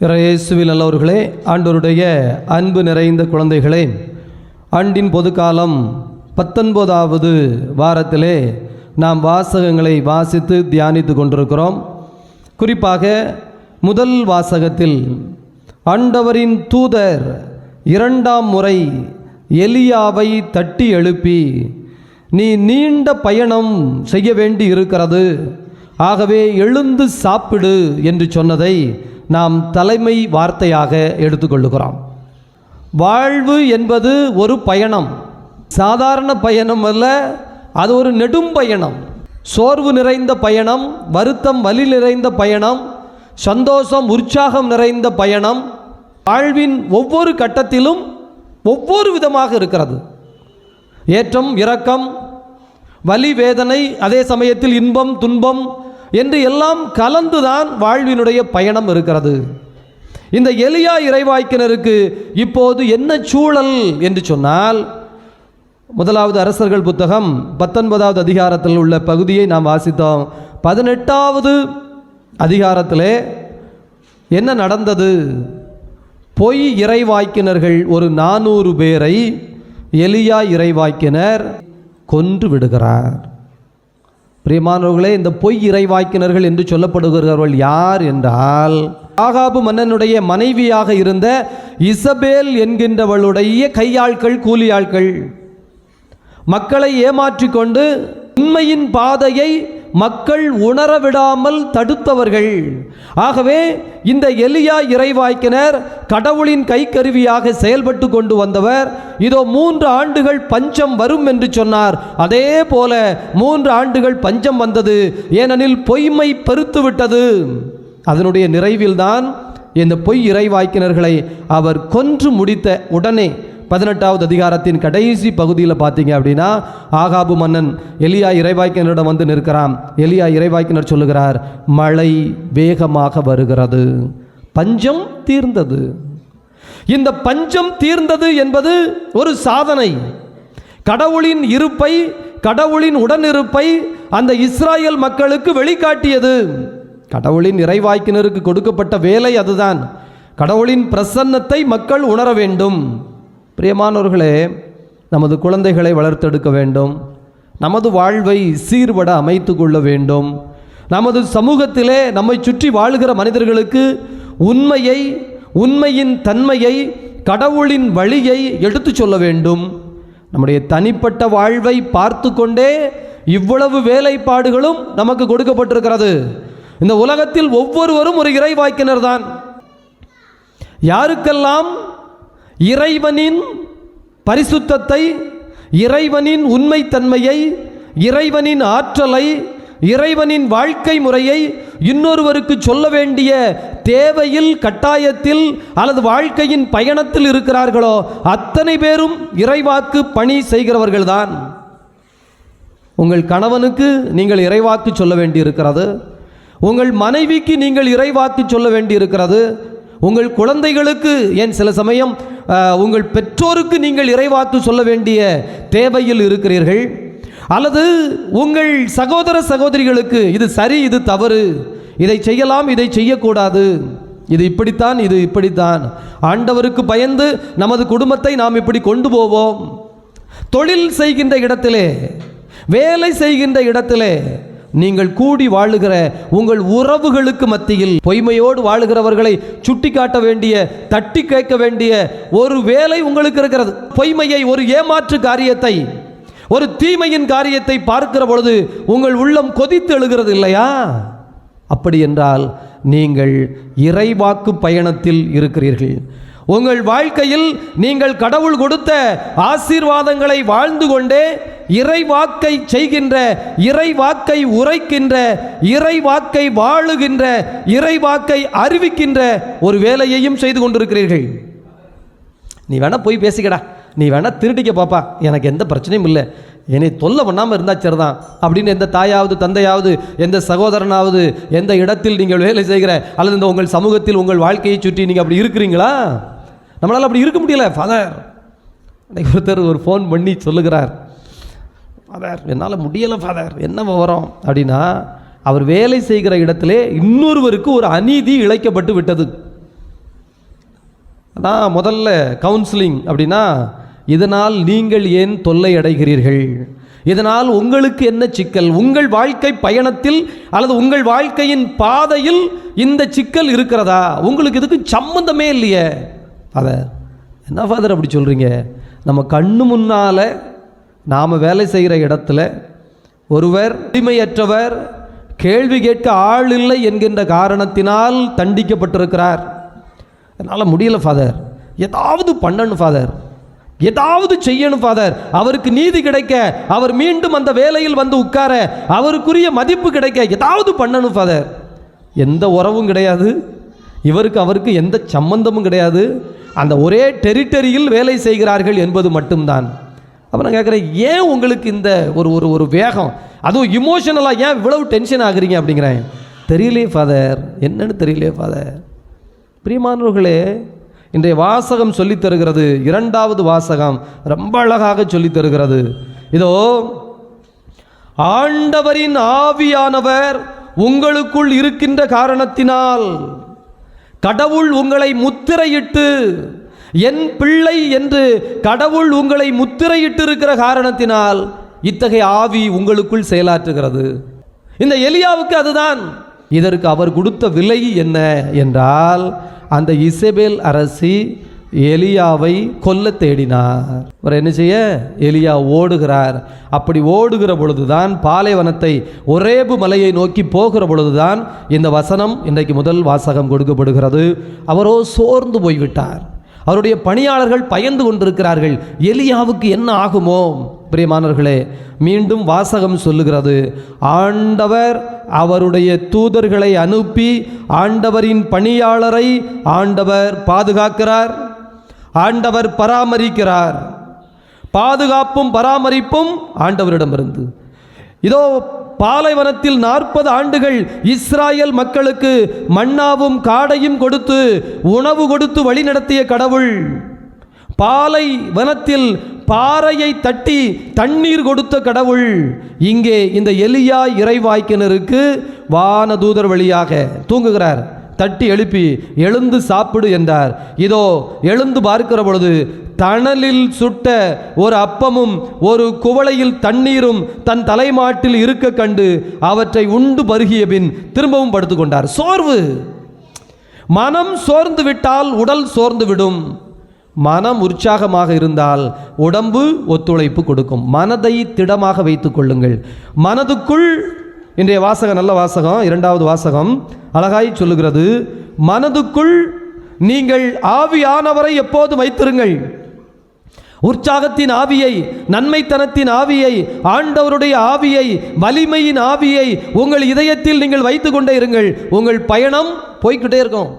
இறையேசுவில் நல்லவர்களே ஆண்டவருடைய அன்பு நிறைந்த குழந்தைகளே ஆண்டின் பொதுக்காலம் பத்தொன்பதாவது வாரத்திலே நாம் வாசகங்களை வாசித்து தியானித்து கொண்டிருக்கிறோம். குறிப்பாக முதல் வாசகத்தில் ஆண்டவரின் தூதர் இரண்டாம் முறை எலியாவை தட்டி எழுப்பி நீ நீண்ட பயணம் செய்ய வேண்டி இருக்கிறது ஆகவே எழுந்து சாப்பிடு என்று சொன்னதை நாம் தலைமை வார்த்தையாக எடுத்துக்கொள்ளுகிறோம். வாழ்வு என்பது ஒரு பயணம். சாதாரண பயணம் அல்ல அது ஒரு நெடும் பயணம். சோர்வு நிறைந்த பயணம் வருத்தம் வலி நிறைந்த பயணம் சந்தோஷம் உற்சாகம் நிறைந்த பயணம் வாழ்வின் ஒவ்வொரு கட்டத்திலும் ஒவ்வொரு விதமாக இருக்கிறது. ஏற்றம் இரக்கம் வலி வேதனை அதே சமயத்தில் இன்பம் துன்பம் என்று எல்லாம் கலந்துதான் வாழ்வினுடைய பயணம் இருக்கிறது. இந்த எளியா இறைவாய்க்கினருக்கு இப்போது என்ன சூழல் என்று சொன்னால் முதலாவது அரசர்கள் புத்தகம் பத்தொன்பதாவது அதிகாரத்தில் உள்ள பகுதியை நாம் வாசித்தோம். பதினெட்டாவது அதிகாரத்திலே என்ன நடந்தது? பொய் இறைவாய்க்கினர்கள் ஒரு நானூறு பேரை எளியா இறைவாய்க்கினர் கொன்று விடுகிறார். பிரியமானவர்களே இந்த பொய் இறைவாய்க்கினர்கள் என்று சொல்லப்படுகிறவர்கள் யார் என்றால் ஆகாபு மன்னனுடைய மனைவியாக இருந்த இசபேல் என்கின்றவளுடைய கையாட்கள் கூலியாட்கள் மக்களை ஏமாற்றிக்கொண்டு உண்மையின் பாதையை மக்கள் உணர விடாமல் தடுத்தவர்கள். ஆகவே இந்த எலியா இறைவாய்க்கினர் கடவுளின் கைக்கருவியாக செயல்பட்டு கொண்டு வந்தவர். இதோ மூன்று ஆண்டுகள் பஞ்சம் வரும் என்று சொன்னார். அதே போல மூன்று ஆண்டுகள் பஞ்சம் வந்தது. ஏனெனில் பொய்மை பெருத்து விட்டது. அதனுடைய நிறைவில்தான் இந்த பொய் இறைவாய்க்கினர்களை அவர் கொன்று முடித்த உடனே பதினெட்டாவது அதிகாரத்தின் கடைசி பகுதியில் பார்த்தீங்க அப்படின்னா ஆகாபு மன்னன் எலியா இறைவாய்க்கினரிடம் வந்து நிற்கிறான். எலியா இறைவாய்க்கினர் சொல்லுகிறார் மழை வேகமாக வருகிறது. பஞ்சம் தீர்ந்தது. இந்த பஞ்சம் தீர்ந்தது என்பது ஒரு சாதனை. கடவுளின் இருப்பை கடவுளின் உடனிருப்பை அந்த இஸ்ராயல் மக்களுக்கு வெளிக்காட்டியது. கடவுளின் இறைவாய்க்கினருக்கு கொடுக்கப்பட்ட வேலை அதுதான். கடவுளின் பிரசன்னத்தை மக்கள் உணர வேண்டும். பிரியமானவர்களே நமது குழந்தைகளை வளர்த்தெடுக்க வேண்டும். நமது வாழ்வை சீர்பட அமைத்து கொள்ள வேண்டும். நமது சமூகத்திலே நம்மை சுற்றி வாழுகிற மனிதர்களுக்கு உண்மையை உண்மையின் தன்மையை கடவுளின் வழியை எடுத்துச் சொல்ல வேண்டும். நம்முடைய தனிப்பட்ட வாழ்வை பார்த்து கொண்டே இவ்வளவு வேலைப்பாடுகளும் நமக்கு கொடுக்கப்பட்டிருக்கிறது. இந்த உலகத்தில் ஒவ்வொருவரும் ஒரு இறைவாய்க்கினர் தான் யாருக்கெல்லாம் இறைவனின் பரிசுத்தத்தை இறைவனின் உண்மைத்தன்மையை இறைவனின் ஆற்றலை இறைவனின் வாழ்க்கை முறையை இன்னொருவருக்கு சொல்ல வேண்டிய தேவையில் கட்டாயத்தில் அல்லது வாழ்க்கையின் பயணத்தில் இருக்கிறார்களோ அத்தனை பேரும் இறைவாக்கு பணி செய்கிறவர்கள்தான். உங்கள் கணவனுக்கு நீங்கள் இறைவாக்கு சொல்ல வேண்டியிருக்கிறது. உங்கள் மனைவிக்கு நீங்கள் இறைவாக்கு சொல்ல வேண்டியிருக்கிறது. உங்கள் குழந்தைகளுக்கு ஏன் சில சமயம் உங்கள் பெற்றோருக்கு நீங்கள் இறைவாக்கு சொல்ல வேண்டிய தேவையில் இருக்கிறீர்கள்? அல்லது உங்கள் சகோதர சகோதரிகளுக்கு இது சரி இது தவறு இதை செய்யலாம் இதை செய்யக்கூடாது இது இப்படித்தான் இது இப்படித்தான். ஆண்டவருக்கு பயந்து நமது குடும்பத்தை நாம் இப்படி கொண்டு போவோம். தொழில் செய்கின்ற இடத்திலே வேலை செய்கின்ற இடத்திலே நீங்கள் கூடி வாழுகிற உங்கள் உறவுகளுக்கு மத்தியில் பொய்மையோடு வாழுகிறவர்களை சுட்டி காட்ட வேண்டிய தட்டி கேட்க வேண்டிய ஒரு வேலை உங்களுக்கு இருக்கிறது. பொய்மையை ஒரு ஏமாற்று காரியத்தை ஒரு தீமையின் காரியத்தை பார்க்கிற பொழுது உங்கள் உள்ளம் கொதித்து எழுகிறது இல்லையா? அப்படி என்றால் நீங்கள் இறைவாக்கு பயணத்தில் இருக்கிறீர்கள். உங்கள் வாழ்க்கையில் நீங்கள் கடவுள் கொடுத்த ஆசீர்வாதங்களை வாழ்ந்து கொண்டே இறை வாக்கை செய்கின்ற இறை வாக்கை உரைக்கின்ற இறை வாக்கை வாழுகின்ற இறை வாக்கை அறிவிக்கின்ற ஒரு வேலையையும் செய்து கொண்டிருக்கிறீர்கள். நீ வேணா போய் பேசிக்கடா. நீ வேணா திருடிக்க பாப்பா. எனக்கு எந்த பிரச்சனையும் இல்லை. என்னை தொல்லை பண்ணாமல் இருந்தால் சரிதான். அப்படின்னு எந்த தாயாவது தந்தையாவது எந்த சகோதரனாவது எந்த இடத்தில் நீங்கள் வேலை செய்கிற அல்லது இந்த உங்கள் சமூகத்தில் உங்கள் வாழ்க்கையை சுற்றி நீங்கள் அப்படி இருக்கிறீங்களா? நம்மளால் அப்படி இருக்க முடியல ஃபாதர் ஒருத்தர் ஒரு ஃபோன் பண்ணி சொல்லுகிறார். ஃபாதர் என்னால் முடியலை ஃபாதர் என்ன விவரம்? அப்படின்னா அவர் வேலை செய்கிற இடத்திலே இன்னொருவருக்கு ஒரு அநீதி இழைக்கப்பட்டு விட்டது. அதான் முதல்ல கவுன்சிலிங் அப்படின்னா இதனால் நீங்கள் ஏன் தொல்லை அடைகிறீர்கள்? இதனால் உங்களுக்கு என்ன சிக்கல்? உங்கள் வாழ்க்கை பயணத்தில் அல்லது உங்கள் வாழ்க்கையின் பாதையில் இந்த சிக்கல் இருக்கிறதா? உங்களுக்கு இதுக்கு சம்மந்தமே இல்லையே. ஃபாதர் என்ன ஃபாதர் அப்படி சொல்கிறீங்க நம்ம கண்ணு முன்னால் நாம் வேலை செய்கிற இடத்துல ஒருவர் உரிமையற்றவர் கேள்வி கேட்க ஆள் இல்லை என்கின்ற காரணத்தினால் தண்டிக்கப்பட்டிருக்கிறார். என்னால் முடியல ஃபாதர் ஏதாவது பண்ணணும் ஃபாதர் ஏதாவது செய்யணும் ஃபாதர் அவருக்கு நீதி கிடைக்க அவர் மீண்டும் அந்த வேலையில் வந்து உட்கார அவருக்குரிய மதிப்பு கிடைக்க ஏதாவது பண்ணணும் ஃபாதர் எந்த உறவும் கிடையாது. இவருக்கு அவருக்கு எந்த சம்பந்தமும் கிடையாது. அந்த ஒரே டெரிட்டரியில் வேலை செய்கிறார்கள் என்பது மட்டும்தான். அப்போ நான் கேட்குறேன் ஏன் உங்களுக்கு இந்த ஒரு ஒரு ஒரு வேகம்? அதுவும் இமோஷனலாக ஏன் இவ்வளவு டென்ஷன் ஆகுறீங்க அப்படிங்கிறேன். தெரியலையே ஃபாதர் என்னன்னு தெரியலையே ஃபாதர் பிரியமானவர்களே இன்றைய வாசகம் சொல்லித் தருகிறது இரண்டாவது வாசகம் ரொம்ப அழகாக சொல்லித் தருகிறது. இதோ ஆண்டவரின் ஆவியானவர் உங்களுக்குள் இருக்கின்ற காரணத்தினால் கடவுள் உங்களை முத்திரையிட்டு என் பிள்ளை என்று கடவுள் உங்களை முத்திரையிட்டு இருக்கிற காரணத்தினால் இத்தகைய ஆவி உங்களுக்குள் செயலாற்றுகிறது. இந்த எலியாவுக்கு அதுதான். இதற்கு அவர் கொடுத்த விலை என்ன என்றால் அந்த இசபேல் அரசி எலியாவை கொல்ல தேடினார். அவர் என்ன செய்ய? எலியா ஓடுகிறார். அப்படி ஓடுகிற பொழுதுதான் பாலைவனத்தை ஒரேபு மலையை நோக்கி போகிற பொழுதுதான் இந்த வசனம் இன்றைக்கு முதல் வாசகம் கொடுக்கப்படுகிறது. அவரோ சோர்ந்து போய்விட்டார். அவருடைய பணியாளர்கள் பயந்து கொண்டிருக்கிறார்கள். எலியாவுக்கு என்ன ஆகுமோ? பிரியமானவர்களே மீண்டும் வாசகம் சொல்லுகிறது. ஆண்டவர் அவருடைய தூதர்களை அனுப்பி ஆண்டவரின் பணியாளரை ஆண்டவர் பாதுகாக்கிறார். ஆண்டவர் பராமரிக்கிறார். பாதுகாப்பும் பராமரிப்பும் ஆண்டவரிடமிருந்து. இதோ பாலைவனத்தில் நாற்பது ஆண்டுகள் இஸ்ராயல் மக்களுக்கு மன்னாவும் காடையும் கொடுத்து உணவு கொடுத்து வழிநடத்திய கடவுள். பாலை வனத்தில் பாறையை தட்டி தண்ணீர் கொடுத்த கடவுள். இங்கே இந்த எலியா இறைவாய்க்கினருக்கு வானதூதர் வழியாக தூங்குகிறார். தட்டி எழுப்பி எழுந்து சாப்பிடு என்றார். இதோ எழுந்து பார்க்கிற பொழுது தணலில் சுட்ட ஒரு அப்பமும் ஒரு குவளையில் தண்ணீரும் தன் தலைமாட்டில் இருக்க கண்டு அவற்றை உண்டு பருகிய பின் திரும்பவும் படுத்துக்கொண்டார். சோர்வு! மனம் சோர்ந்து விட்டால் உடல் சோர்ந்து விடும். மனம் உற்சாகமாக இருந்தால் உடம்பு ஒத்துழைப்பு கொடுக்கும். மனதை திடமாக வைத்துக் கொள்ளுங்கள். மனதுக்குள் இன்றைய வாசகம் நல்ல வாசகம் இரண்டாவது வாசகம் அழகாய் சொல்லுகிறது. மனதுக்குள் நீங்கள் ஆவியானவரை எப்போது வைத்திருங்கள். உற்சாகத்தின் ஆவியை நன்மைத்தனத்தின் ஆவியை ஆண்டவருடைய ஆவியை வலிமையின் ஆவியை உங்கள் இதயத்தில் நீங்கள் வைத்து கொண்டே இருங்கள். உங்கள் பயணம் போய்கிட்டே இருக்கும்.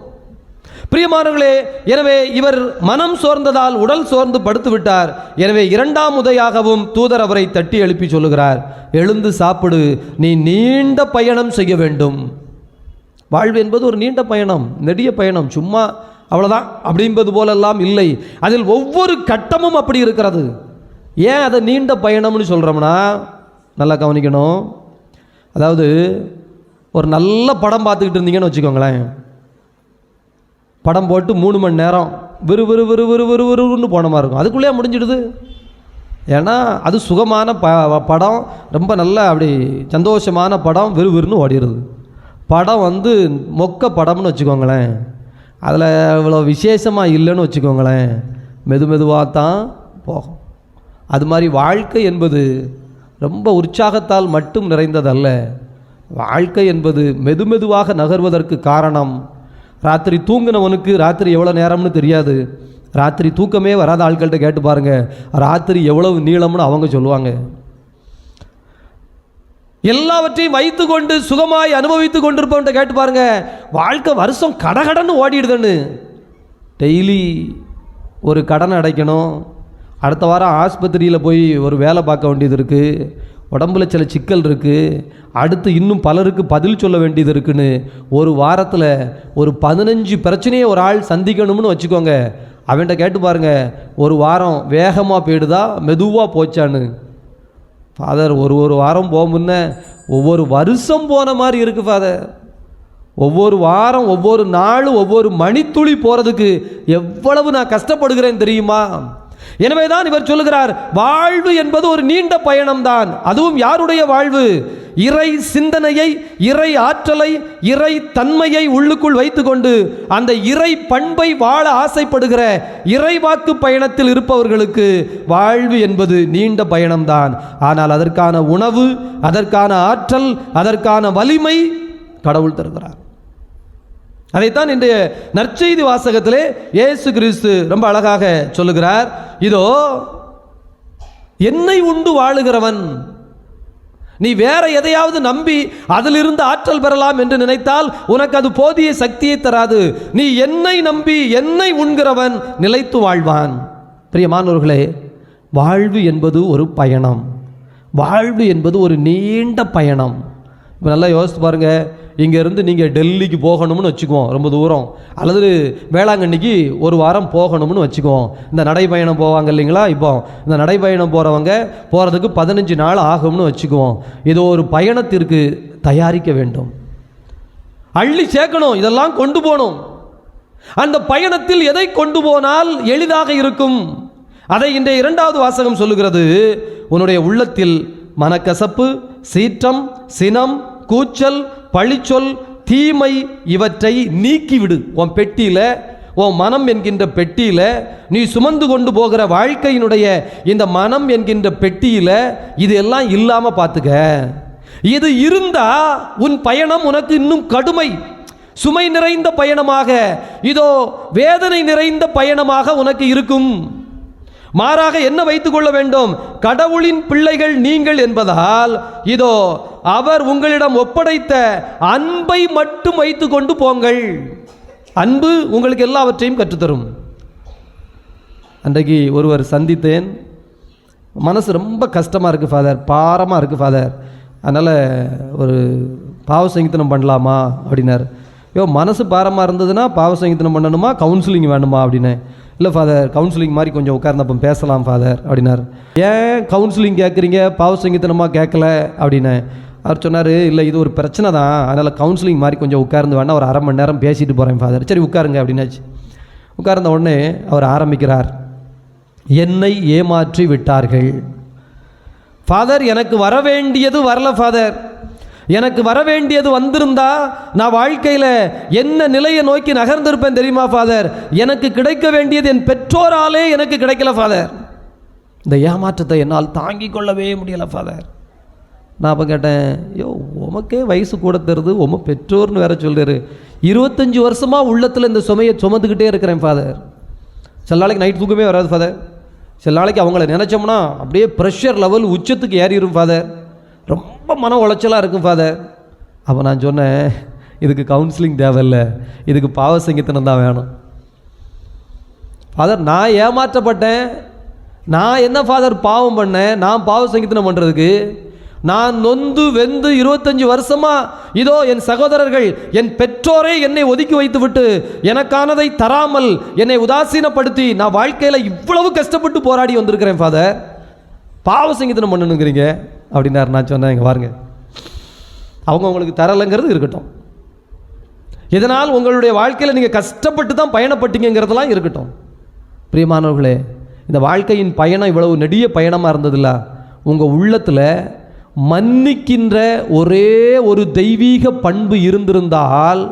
பிரியமானவர்களே எனவே இவர் மனம் சோர்ந்ததால் உடல் சோர்ந்து படுத்து விட்டார் எனவே இரண்டாம் உதையாகவும் தூதர் அவரை தட்டி எழுப்பி சொல்லுகிறார். எழுந்து சாப்பிடு நீ நீண்ட பயணம் செய்ய வேண்டும். வாழ்வு என்பது ஒரு நீண்ட பயணம் நெடிய பயணம். சும்மா அவ்வளோதான் அப்படின்பது போலெல்லாம் இல்லை. அதில் ஒவ்வொரு கட்டமும் அப்படி இருக்கிறது. ஏன் அதை நீண்ட பயணம்னு சொல்கிறோம்னா நல்லா கவனிக்கணும். அதாவது ஒரு நல்ல படம் பார்த்துக்கிட்டு இருந்தீங்கன்னு வச்சுக்கோங்களேன். படம் போட்டு மூணு மணி நேரம் விறு விறு விறு விறு விறு விறுன்னு போன மாதிரி இருக்கும். அதுக்குள்ளேயே முடிஞ்சிடுது. ஏன்னா அது சுகமான ப படம். ரொம்ப நல்ல அப்படி சந்தோஷமான படம். விறுவிறுன்னு ஓடிடுது. படம் வந்து மொக்க படம்னு வச்சுக்கோங்களேன். அதில் இவ்வளோ விசேஷமாக இல்லைன்னு வச்சுக்கோங்களேன். மெது மெதுவாக தான் போகும். அது மாதிரி வாழ்க்கை என்பது ரொம்ப உற்சாகத்தால் மட்டும் நிறைந்ததல்ல. வாழ்க்கை என்பது மெதுமெதுவாக நகர்வதற்கு காரணம் ராத்திரி தூங்கினவனுக்கு ராத்திரி எவ்வளோ நேரம்னு தெரியாது. ராத்திரி தூக்கமே வராத ஆட்கள்கிட்ட கேட்டு பாருங்கள் ராத்திரி எவ்வளவு நீளம்னு அவங்க சொல்லுவாங்க. எல்லாவற்றையும் வைத்துக்கொண்டு சுகமாய் அனுபவித்து கொண்டிருப்பவன்ட்ட கேட்டு பாருங்க வாழ்க்கை வருஷம் கடகடன்னு ஓடிடுதுன்னு. டெய்லி ஒரு கடன் அடைக்கணும். அடுத்த வாரம் ஆஸ்பத்திரியில் போய் ஒரு வேலை பார்க்க வேண்டியது இருக்குது உடம்புல சில சிக்கல் இருக்குது அடுத்து இன்னும் பலருக்கு பதில் சொல்ல வேண்டியது இருக்குன்னு ஒரு வாரத்தில் ஒரு பதினஞ்சு பிரச்சனையை ஒரு ஆள் சந்திக்கணும்னு வச்சுக்கோங்க. அவன்கிட்ட கேட்டு பாருங்க ஒரு வாரம் வேகமாக போயிடுதா மெதுவாக போச்சான்னு. ஃபாதர் ஒரு ஒரு வாரம் போக முன்ன ஒவ்வொரு வருஷம் போன மாதிரி இருக்குது ஃபாதர் ஒவ்வொரு வாரம் ஒவ்வொரு நாளும் ஒவ்வொரு மணித்துளி போகிறதுக்கு எவ்வளவு நான் கஷ்டப்படுகிறேன் தெரியுமா? எனவே தான் இவர் சொல்லுகிறார் வாழ்வு என்பது ஒரு நீண்ட பயணம்தான். அதுவும் யாருடைய வாழ்வு? இறை சிந்தனையை இறை ஆற்றலை இறை தன்மையை உள்ளுக்குள் வைத்துக்கொண்டு அந்த இறை பண்பை வாழ ஆசைப்படுகிற இறைவாக்கு பயணத்தில் இருப்பவர்களுக்கு வாழ்வு என்பது நீண்ட பயணம்தான். ஆனால் அதற்கான உணவு அதற்கான ஆற்றல் அதற்கான வலிமை கடவுள் தருகிறார். அதைத்தான் இன்றைய நற்செய்தி வாசகத்திலே இயேசு கிறிஸ்து ரொம்ப அழகாக சொல்லுகிறார். இதோ என்னை உண்டு வாழுகிறவன் நீ வேற எதையாவது நம்பி அதிலிருந்து ஆற்றல் பெறலாம் என்று நினைத்தால் உனக்கு அது போதிய சக்தியை தராது. நீ என்னை நம்பி என்னை உண்கிறவன் நிலைத்து வாழ்வான். பிரியமானவர்களே வாழ்வு என்பது ஒரு பயணம். வாழ்வு என்பது ஒரு நீண்ட பயணம். இப்போ நல்லா யோசித்து பாருங்கள் இங்கேருந்து நீங்கள் டெல்லிக்கு போகணும்னு வச்சுக்குவோம் ரொம்ப தூரம். அல்லது வேளாங்கண்ணிக்கு ஒரு வாரம் போகணும்னு வச்சுக்குவோம். இந்த நடைப்பயணம் போவாங்க இல்லைங்களா? இப்போ இந்த நடைப்பயணம் போகிறவங்க போகிறதுக்கு பதினஞ்சு நாள் ஆகும்னு வச்சுக்குவோம். இது ஒரு பயணத்திற்கு தயாரிக்க வேண்டும். அள்ளி சேர்க்கணும் இதெல்லாம் கொண்டு போகணும். அந்த பயணத்தில் எதை கொண்டு போனால் எளிதாக இருக்கும்? அதை இன்றைய இரண்டாவது வாசகம் சொல்லுகிறது. உன்னுடைய உள்ளத்தில் மனக்கசப்பு சீற்றம் சினம் கூச்சல் பழிச்சொல் தீமை இவற்றை நீக்கிவிடு. உன் பெட்டியில் உன் மனம் என்கின்ற பெட்டியில் நீ சுமந்து கொண்டு போகிற வாழ்க்கையினுடைய இந்த மனம் என்கின்ற பெட்டியில் இது எல்லாம் இல்லாமல் பார்த்துக்க இது இருந்தா உன் பயணம் உனக்கு இன்னும் கடுமை. சுமை நிறைந்த பயணமாக இதோ வேதனை நிறைந்த பயணமாக உனக்கு இருக்கும். மாறாக என்ன வைத்துக் கொள்ள வேண்டும்? கடவுளின் பிள்ளைகள் நீங்கள் என்பதால் இதோ அவர் உங்களிடம் ஒப்படைத்த அன்பை மட்டும் வைத்துக் கொண்டு போங்கள். அன்பு உங்களுக்கு எல்லாவற்றையும் கற்றுத்தரும். அன்றைக்கு ஒருவர் சந்தித்தேன். மனசு ரொம்ப கஷ்டமாக இருக்குது ஃபாதர் பாரமாக இருக்குது ஃபாதர் அதனால் ஒரு பாவ சங்கீதனம் பண்ணலாமா? அப்படின்னார். ஐயோ மனசு பாரமாக இருந்ததுன்னா பாவ சங்கீதனம் பண்ணணுமா? கவுன்சிலிங் வேணுமா? அப்படின்னு இல்லை ஃபாதர் கவுன்சிலிங் மாதிரி கொஞ்சம் உட்கார்ந்தப்போ பேசலாம் ஃபாதர் அப்படின்னார். ஏன் கவுன்சிலிங் கேட்குறீங்க பாவசங்கத்தனமாக கேட்கல அப்படின்னு. அவர் சொன்னார் இல்லை இது ஒரு பிரச்சனை தான். அதனால் கவுன்சிலிங் மாதிரி கொஞ்சம் உட்கார்ந்து வேணா ஒரு அரை மணி நேரம் பேசிட்டு போகிறேன் ஃபாதர் சரி உட்காருங்க அப்படின்னாச்சு. உட்கார்ந்த உடனே அவர் ஆரம்பிக்கிறார். என்னை ஏமாற்றி விட்டார்கள் ஃபாதர் எனக்கு வர வேண்டியது வரல ஃபாதர் எனக்கு வர வேண்டியது வந்திருந்தா நான் வாழ்க்கையில் என்ன நிலையை நோக்கி நகர்ந்திருப்பேன் தெரியுமா ஃபாதர் எனக்கு கிடைக்க வேண்டியது என் பெற்றோராலே எனக்கு கிடைக்கல ஃபாதர் இந்த ஏமாற்றத்தை என்னால் தாங்கிக் கொள்ளவே முடியல ஃபாதர் நான் அப்போ கேட்டேன் ஐயோ உமக்கே வயசு கூட தருது உம பெற்றோர்னு வேற சொல்றாரு. இருபத்தஞ்சி வருஷமாக உள்ளத்தில் இந்த சுமையை சுமந்துக்கிட்டே இருக்கிறேன் ஃபாதர் சில நாளைக்கு நைட் தூக்கமே வராது ஃபாதர் சில நாளைக்கு அவங்கள நினச்சோம்னா அப்படியே ப்ரெஷர் லெவல் உச்சத்துக்கு ஏறிடும் ஃபாதர் ரொம்ப மன உளைச்சலாக இருக்கும் ஃபாதர் அப்போ நான் சொன்னேன் இதுக்கு கவுன்சிலிங் தேவையில்லை. இதுக்கு பாவ தான் வேணும். ஃபாதர் நான் ஏமாற்றப்பட்டேன். நான் என்ன ஃபாதர் பாவம் பண்ணேன்? நான் பாவசங்கிதனம் பண்ணுறதுக்கு நான் நொந்து வெந்து இருபத்தஞ்சு வருஷமா இதோ என் சகோதரர்கள் என் பெற்றோரே என்னை ஒதுக்கி வைத்து விட்டு எனக்கானதை தராமல் என்னை உதாசீனப்படுத்தி நான் வாழ்க்கையில் இவ்வளவு கஷ்டப்பட்டு போராடி வந்திருக்கிறேன் ஃபாதர் பாவ சங்கீதனம் பண்ணணுங்கிறீங்க. அப்படின்னாரு நான் சொன்னேன் இங்கே பாருங்க. அவங்க உங்களுக்கு தரலைங்கிறது இருக்கட்டும். இதனால் உங்களுடைய வாழ்க்கையில் நீங்கள் கஷ்டப்பட்டு தான் பயணப்பட்டீங்கிறதெல்லாம் இருக்கட்டும். பிரியமானவர்களே இந்த வாழ்க்கையின் பயணம் இவ்வளவு நெடிய பயணமாக இருந்ததில்ல. உங்கள் உள்ளத்தில் மன்னிக்கின்ற ஒரே ஒரு தெய்வீக பண்பு இருந்திருந்தால்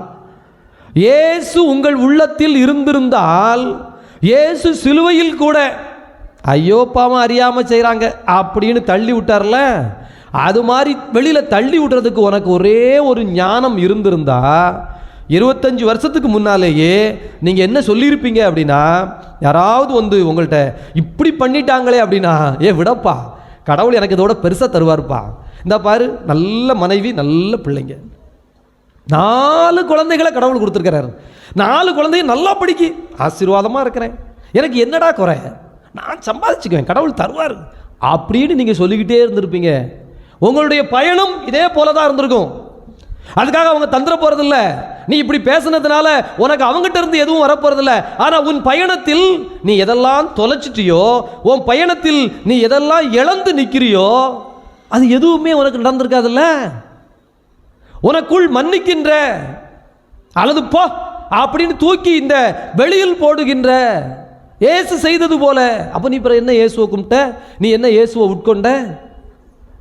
இயேசு உங்கள் உள்ளத்தில் இருந்திருந்தால் இயேசு சிலுவையில் கூட ஐயோ பாவம் அறியாமல் செய்கிறாங்க அப்படின்னு தள்ளி விட்டார்ல? அது மாதிரி வெளியில் தள்ளி விடுறதுக்கு உனக்கு ஒரே ஒரு ஞானம் இருந்திருந்தா இருபத்தஞ்சி வருஷத்துக்கு முன்னாலேயே நீங்கள் என்ன சொல்லியிருப்பீங்க அப்படின்னா யாராவது வந்து உங்கள்கிட்ட இப்படி பண்ணிட்டாங்களே அப்படின்னா ஏ விடப்பா கடவுள் எனக்கு இதோட பெருசாக தருவார்ப்பா. இந்த பாரு நல்ல மனைவி நல்ல பிள்ளைங்க. நாலு குழந்தைகளை கடவுள் கொடுத்துருக்கிறாரு. நாலு குழந்தையும் நல்லா படிக்கி ஆசீர்வாதமாக இருக்கிறேன். எனக்கு என்னடா குறை? நான் சம்பாதிச்சுக்குவேன் கடவுள் தருவார். அப்படின்னு நீங்கள் சொல்லிக்கிட்டே இருந்திருப்பீங்க. உங்களுடைய பயணம் இதே போல தான் இருந்திருக்கும். அதுக்காக அவங்க தந்துட போகிறதில்ல நீ இப்படி பேசுனதுனால உனக்கு அவங்ககிட்ட இருந்து எதுவும் வரப்போறதில்ல. ஆனால் உன் பயணத்தில் நீ எதெல்லாம் தொலைச்சிட்டியோ உன் பயணத்தில் நீ எதெல்லாம் இழந்து நிற்கிறியோ அது எதுவுமே உனக்கு நடந்திருக்காதுல்ல. உனக்குள் மன்னிக்கின்ற அல்லது போ அப்படின்னு தூக்கி இந்த வெளியில் போடுகின்ற இயேசு செய்தது போல. அப்போ நீ பிறகு என்ன இயேசுவை கும்பிட்ட? நீ என்ன இயேசுவை உட்கொண்ட?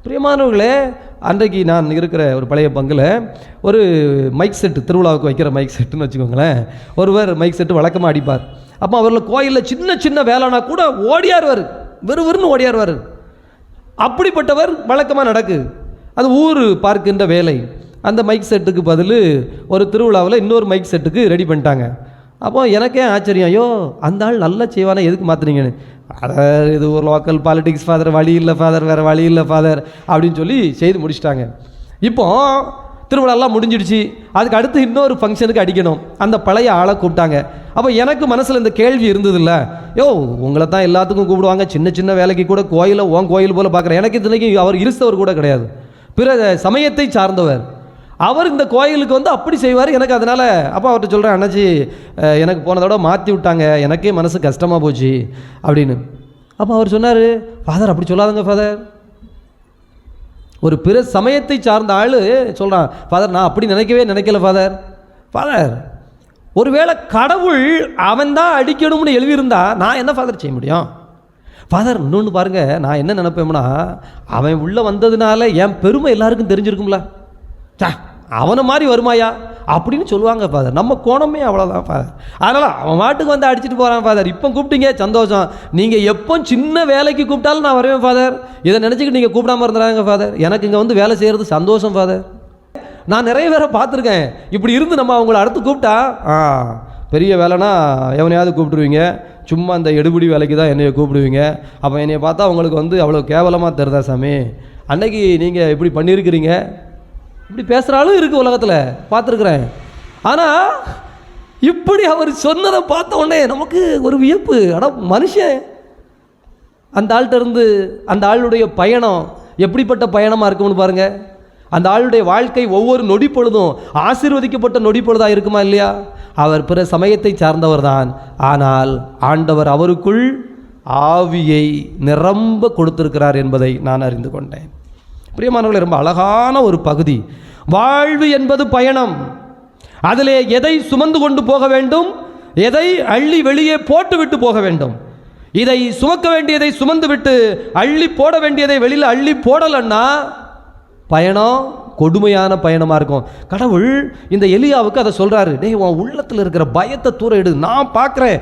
பிரியமானவர்களே அன்றைக்கு நான் இருக்கிற ஒரு பழைய பங்கில் ஒரு மைக் செட்டு திருவிழாவுக்கு வைக்கிற மைக் செட்டுன்னு வச்சுக்கோங்களேன். ஒருவர் மைக் செட்டு வழக்கமாக அடிப்பார். அப்போ அவரில் கோயிலில் சின்ன சின்ன வேலைனா கூட ஓடியாருவார். வெறுவெறுன்னு ஓடியாருவார். அப்படிப்பட்டவர் வழக்கமாக நடக்கு. அது ஊர் பார்க்கின்ற வேலை. அந்த மைக் செட்டுக்கு பதில் ஒரு திருவிழாவில் இன்னொரு மைக் செட்டுக்கு ரெடி பண்ணிட்டாங்க. அப்போ எனக்கே ஆச்சரியம் ஐயோ அந்த ஆள் நல்லா செய்வானே எதுக்கு மாற்றுனீங்கன்னு அட இது ஒரு லோக்கல் பாலிடிக்ஸ் ஃபாதர் வழி இல்லை ஃபாதர் வேறு வழி இல்லை ஃபாதர் அப்படின்னு சொல்லி செய்து முடிச்சிட்டாங்க. இப்போ திருவிழாலாம் முடிஞ்சிடுச்சு. அதுக்கு அடுத்து இன்னொரு ஃபங்க்ஷனுக்கு அடிக்கணும். அந்த பழைய ஆளை கூப்பிட்டாங்க. அப்போ எனக்கு மனசில் இந்த கேள்வி இருந்ததில்ல. யோ உங்களை தான் எல்லாத்துக்கும் கூப்பிடுவாங்க. சின்ன சின்ன வேலைக்கு கூட கோயிலை ஓன் கோயில் போல் பார்க்குறேன். எனக்கு இத்தனைக்கும் அவர் இருசவர் கூட கிடையாது. பிற சமயத்தை சார்ந்தவர். அவர் இந்த கோயிலுக்கு வந்து அப்படி செய்வார். எனக்கு அதனால் அப்போ அவர்கிட்ட சொல்கிறேன் அண்ணாச்சி எனக்கு போனதோட மாற்றி விட்டாங்க. எனக்கே மனசு கஷ்டமாக போச்சு. அப்படின்னு. அப்போ அவர் சொன்னார் ஃபாதர் அப்படி சொல்லாதங்க ஃபாதர் ஒரு பிற சமயத்தை சார்ந்த ஆள் சொல்கிறான் ஃபாதர் நான் அப்படி நினைக்கவே நினைக்கல ஃபாதர் ஃபாதர் ஒருவேளை கடவுள் அவன் தான் அடிக்கணும்னு எழுதியிருந்தா நான் என்ன ஃபாதர் செய்ய முடியும்? ஃபாதர் இன்னொன்று பாருங்க நான் என்ன நினைப்பேன்னா அவன் உள்ளே வந்ததுனால என் பெருமை எல்லாருக்கும் தெரிஞ்சிருக்கும்ல. அவனை மாதிரி வருமாயா அப்படின்னு சொல்லுவாங்க ஃபாதர் நம்ம கோணமே அவ்வளோதான் ஃபாதர் அதனால் அவன் மாட்டுக்கு வந்து அடிச்சுட்டு போகிறான் ஃபாதர் இப்போ கூப்பிட்டீங்க சந்தோஷம். நீங்கள் எப்போ சின்ன வேலைக்கு கூப்பிட்டாலும் நான் வருவேன் ஃபாதர் இதை நினச்சிக்கிட்டு நீங்கள் கூப்பிடாம இருந்துறாங்க ஃபாதர் எனக்கு இங்கே வந்து வேலை செய்கிறது சந்தோஷம் ஃபாதர் நான் நிறைய பேரை பார்த்துருக்கேன். இப்படி இருந்து நம்ம அவங்கள அடுத்து கூப்பிட்டா ஆ பெரிய வேலைனா எவனையாவது கூப்பிடுவீங்க சும்மா அந்த எடுபடி வேலைக்கு தான் என்னைய கூப்பிடுவீங்க. அப்போ என்னைய பார்த்தா உங்களுக்கு வந்து அவ்வளோ கேவலமாக தெரிதா சாமி? அன்னைக்கு நீங்கள் இப்படி பண்ணியிருக்கிறீங்க? இப்படி பேசுகிறாலும் இருக்குது உலகத்தில். பார்த்துருக்குறேன். ஆனால் இப்படி அவர் சொன்னதை பார்த்த உடனே நமக்கு ஒரு வியப்பு. ஆனால் மனுஷன். அந்த ஆள்கிட்ட இருந்து அந்த ஆளுடைய பயணம் எப்படிப்பட்ட பயணமாக இருக்கும்னு பாருங்கள் அந்த ஆளுடைய வாழ்க்கை ஒவ்வொரு நொடி பொழுதும் ஆசீர்வதிக்கப்பட்ட நொடி பொழுதாக இருக்குமா இல்லையா? அவர் பிற சமயத்தை சார்ந்தவர் தான் ஆனால் ஆண்டவர் அவருக்குள் ஆவியை நிரம்ப கொடுத்திருக்கிறார் என்பதை நான் அறிந்து கொண்டேன். பிரியமானவர்களே ரொம்ப அழகான ஒரு பகுதி. வாழ்வு என்பது பயணம். அதிலே எதை சுமந்து கொண்டு போக வேண்டும்? எதை அள்ளி வெளியே போட்டுவிட்டு போக வேண்டும்? இதை சுமக்க வேண்டியதை சுமந்து விட்டு அள்ளி போட வேண்டியதை வெளியில் அள்ளி போடலைன்னா பயணம் கொடுமையான பயணமாக இருக்கும். கடவுள் இந்த எலியாவுக்கு அதை சொல்கிறாரு டேய் உன் உள்ளத்தில் இருக்கிற பயத்தை தூர எடு. நான் பார்க்குறேன்.